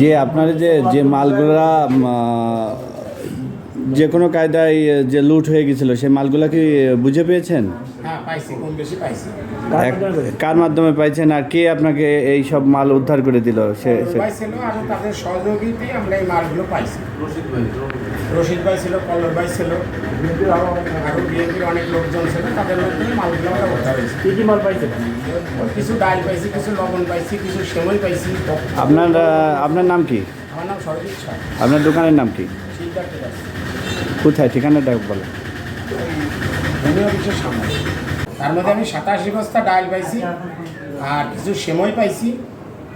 যে আপনার যে যে মালগুলা যে কোনো কায়দায় যে লুট হয়ে গেছিল সেই মালগুলা কি বুঝে পেয়েছেন? হ্যাঁ কার মাধ্যমে পাইছেন আর কে আপনাকে এই সব মাল উদ্ধার করে দিল? সে সহযোগিতায় আমরা এই মালগুলো পাইছি। রশিদ ভাই ছিল কল্লোর ভাই ছিল। আরও বিএনপির অনেক লোকজন ছিল তাদের মধ্যে মালগুলো আমরা উদ্ধার হয়েছি। কী কি মাল পাইছেন কিছু ডাল পাইছি কিছু লবণ পাইছি কিছু সেমই পাইছি। আপনার আপনার নাম কি? আমার নাম সরজিৎ শাহ আপনার দোকানের নাম কি? কোথায়? ঠিকানাটা বলো। সামনে তার মধ্যে আমি সাতাশি বস্তা ডাল পাইছি আর কিছু সেমই পাইছি।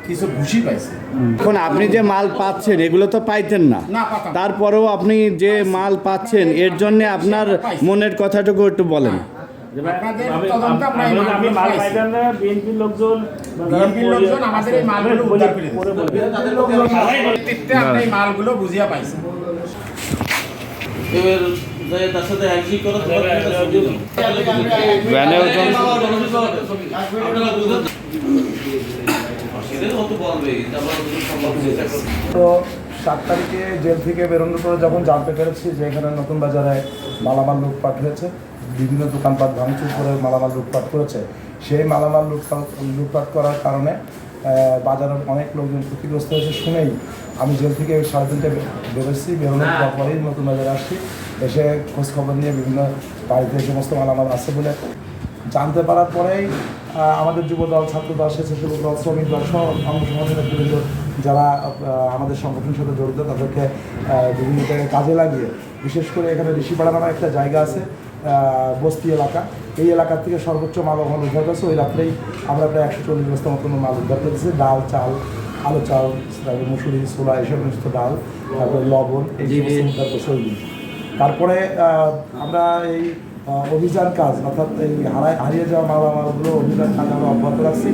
কিছু ভুসি পাইছি এখন আপনি যে মাল পাচ্ছেন এগুলো তো পাইতেন না না তারপরেও আপনি যে মাল পাচ্ছেন এর জন্য আপনার মনের কথাটুকু একটু বলেন মালগুলো বুঝিয়ে পাইছি এবার। ভ্যানে। তো সাত তারিখে জেল থেকে বেরোনোর পরে যখন জানতে পেরেছি যে এখানে নতুন বাজারে মালামাল লুটপাট হয়েছে বিভিন্ন দোকানপাট ভাঙচুর করে মালামাল লুটপাট করেছে সেই মালামাল লুটপাট লুটপাট করার কারণে বাজারের অনেক লোকজন ক্ষতিগ্রস্ত হয়েছে শুনেই। আমি জেল থেকে সাড়ে তিনটে বেরোচ্ছি বেরোনোর পর পরেই নতুন বাজারে আসছি এসে খোঁজখবর নিয়ে বিভিন্ন বাড়িতে সমস্ত মালামাল আছে বলে জানতে পারার পরেই আমাদের যুব দল ছাত্র দল স্বেচ্ছাসেবক দল শ্রমিক দল সহ অঙ্গ বিভিন্ন যারা আমাদের সংগঠনের সাথে জড়িত তাদেরকে বিভিন্ন জায়গায় কাজে লাগিয়ে বিশেষ করে এখানে ঋষিপাড়া নামে একটা জায়গা আছে বস্তি এলাকা। এই এলাকা থেকে সর্বোচ্চ মাল ওখানে উদ্ধার করেছে ওই রাত্রেই আমরা প্রায় একশো চল্লিশ বস্তা মতন মাল উদ্ধার করেছি। ডাল চাল আলু চাল তারপরে মুসুরি ছোলা এইসব সমস্ত ডাল তারপরে লবণ এই সমস্ত উদ্ধার করছে তারপরে আমরা এই অভিযান কাজ অর্থাৎ এই হারায় হারিয়ে যাওয়া মালামালগুলো অভিযান কাজ আমরা অব্যাহত রাখছি।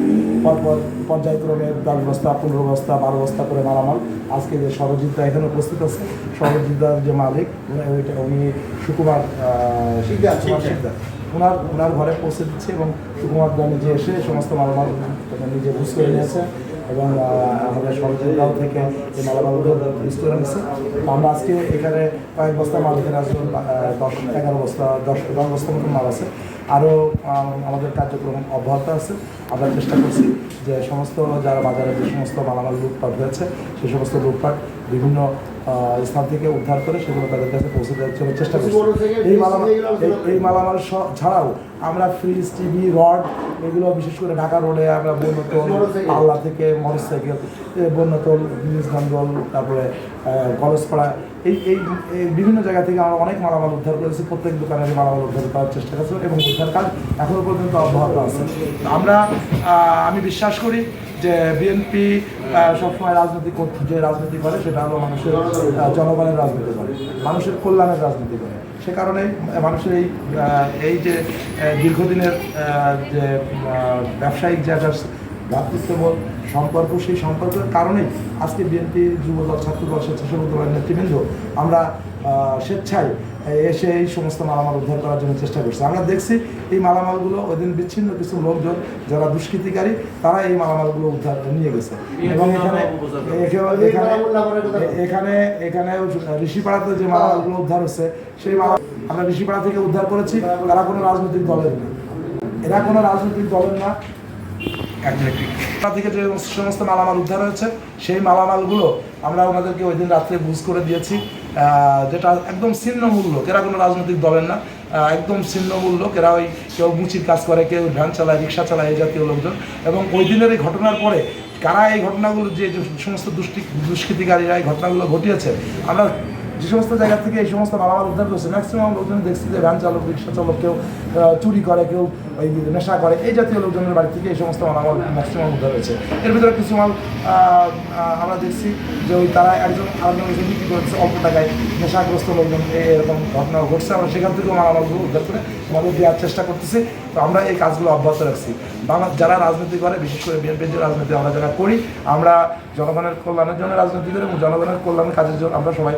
পরপর পর্যায়ক্রমে দশ বস্তা পনেরো বস্তা বারো বস্তা করে মালামাল। আজকে যে সরজিৎ দা এখানে উপস্থিত আছে সরজিৎ দার যে মালিক উনি- ওইটা উনি সুকুমার শিকদার ওনার ওনার ঘরে পৌঁছে দিচ্ছে এবং সুকুমার দা নিজে এসে সমস্ত মালামাল নিজে বুঝ করে নিয়েছে। এবং আমাদের সরকারিগাঁও থেকে যে মালামালগুলো লিস্ট করে আমরা আজকে এখানে কয়েক বস্তা মাল এখানে আসবেন দশ, এগারো বস্তা, দশ এগারো বস্তার মতো মাল আছে। আরও আমাদের কার্যক্রম অব্যাহত আছে। আমরা চেষ্টা করছি যে সমস্ত, যারা বাজারে যে সমস্ত মালামাল লুটপাট হয়েছে, সে সমস্ত লুটপাট বিভিন্ন স্থান থেকে উদ্ধার করে সেগুলো তাদের কাছে পৌঁছে দেওয়ার জন্য চেষ্টা করছি। এই মালামাল এই- মালামাল ছাড়াও আমরা ফ্রিজ টিভি রড এগুলো বিশেষ করে ঢাকা রোডে আমরা বন্যতল আল্লাহ থেকে। মোটরসাইকেল বন্যতল নিজগঞ্জল তারপরে গলসপাড়া কলেজপাড়া এই এই বিভিন্ন জায়গা থেকে আমরা অনেক মালামাল উদ্ধার করেছি, প্রত্যেক দোকানে মালামাল উদ্ধার করার চেষ্টা করছি এবং উদ্ধার কাজ এখনও পর্যন্ত অব্যাহত আছে। আমরা আমি বিশ্বাস করি যে বিএনপি সবসময় রাজনীতি করতে, যে রাজনীতি করে সেটা হলো মানুষের জনগণের রাজনীতি করে, মানুষের কল্যাণের রাজনীতি করে। সে কারণে মানুষের এই এই যে দীর্ঘদিনের যে ব্যবসায়িক যে ভ্রাতৃত্ববোধ সম্পর্ক সেই সম্পর্কের কারণেই আজকে বিএনপি যুবদল ছাত্রদল স্বেচ্ছাসেবক দলের নেতৃবৃন্দ আমরা স্বেচ্ছায় এসে এই সমস্ত মালামাল উদ্ধার করার জন্য চেষ্টা করছি। আমরা দেখছি এই মালামালগুলো ওই দিন বিচ্ছিন্ন কিছু লোকজন যারা দুষ্কৃতিকারী তারা এই মালামালগুলো উদ্ধার নিয়ে গেছে। এবং এখানে এখানে- এখানে এখানে এখানে ঋষিপাড়াতে যে মালামালগুলো উদ্ধার হচ্ছে সেই মালা আমরা ঋষিপাড়া থেকে উদ্ধার করেছি তারা কোনো রাজনৈতিক দলের না। এরা কোনো রাজনৈতিক দলের না। এক থেকে যে সমস্ত মালামাল উদ্ধার হয়েছে, সেই মালামালগুলো আমরা ওনাদেরকে ওই দিন রাত্রে বুঝ করে দিয়েছি। যেটা একদম ছিন্ন মূল্য, এরা কোনো রাজনৈতিক দলের না। একদম ছিন্ন মূল্য, এরা ওই কেউ মুচির কাজ করে, কেউ ভ্যান চালায়, রিক্সা চালায়, এই জাতীয় লোকজন। এবং ওই দিনের এই ঘটনার পরে কারা এই ঘটনাগুলো যে সমস্ত দুষ্টি দুষ্কৃতিকারীরা এই ঘটনাগুলো ঘটিয়েছে, আমরা যে সমস্ত জায়গা থেকে এই সমস্ত মালামাল উদ্ধার করছে ম্যাক্সিমাম লোকজন দেখছি যে ভ্যান চালক, রিক্সা চালক কেউ চুরি করে, কেউ, ওই নেশা করে, এই জাতীয় লোকজনের বাড়ি থেকে এই সমস্ত মালামাল ম্যাক্সিমাম উদ্ধার হয়েছে। এর ভিতরে কিছু মাল আমরা দেখছি যে ওই তারা একজন আরেকজন এসে বিক্রি করেছে অল্প টাকায়। নেশাগ্রস্ত লোকজন এরকম ঘটনা ঘটছে। আমরা সেখান থেকেও মালামালগুলো উদ্ধার করে আমাদের দেওয়ার চেষ্টা করতেছি। তো আমরা এই কাজগুলো অব্যাহত রাখছি। বাংলা যারা রাজনীতি করে, বিশেষ করে বিএনপির রাজনীতি, আমরা যারা করি, আমরা জনগণের কল্যাণের জন্য রাজনীতি করে এবং জনগণের কল্যাণের কাজের জন্য আমরা সবাই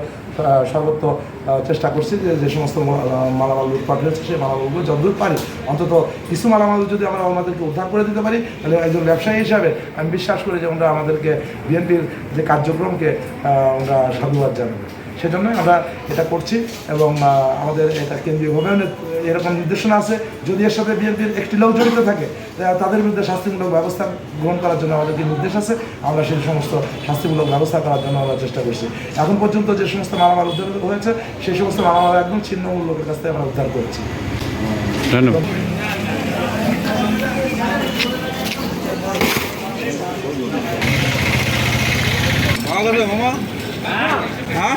সর্বত্র চেষ্টা করছি যে যে সমস্ত মালামাল লুটপাট হয়েছে, সেই মালামালগুলো যতদূর পারি, অন্তত কিছু মালামাল যদি আমরা আমাদেরকে উদ্ধার করে দিতে পারি, তাহলে একজন ব্যবসায়ী হিসাবে আমি বিশ্বাস করি যে আমরা আমাদেরকে বিএনপির যে কার্যক্রমকে আমরা সাধুবাদ জানাব। সেজন্যই আমরা এটা করছি এবং আমাদের এটা কেন্দ্রীয়ভাবে এরকম নির্দেশনা আছে যদি এর সাথে বিএনপির একটি লোক জড়িত থাকে তাদের বিরুদ্ধে শাস্তিমূলক ব্যবস্থা গ্রহণ করার জন্য আমাদের কি নির্দেশ আছে? আমরা সেই সমস্ত শাস্তিমূলক ব্যবস্থা করার জন্য আমরা চেষ্টা করছি। এখন পর্যন্ত যে সমস্ত মালামাল উদ্ধার হয়েছে সেই সমস্ত মালামাল একদম ছিন্নমূল লোকের কাছ থেকে আমরা উদ্ধার করছি। ধন্যবাদ। মামা। হ্যাঁ?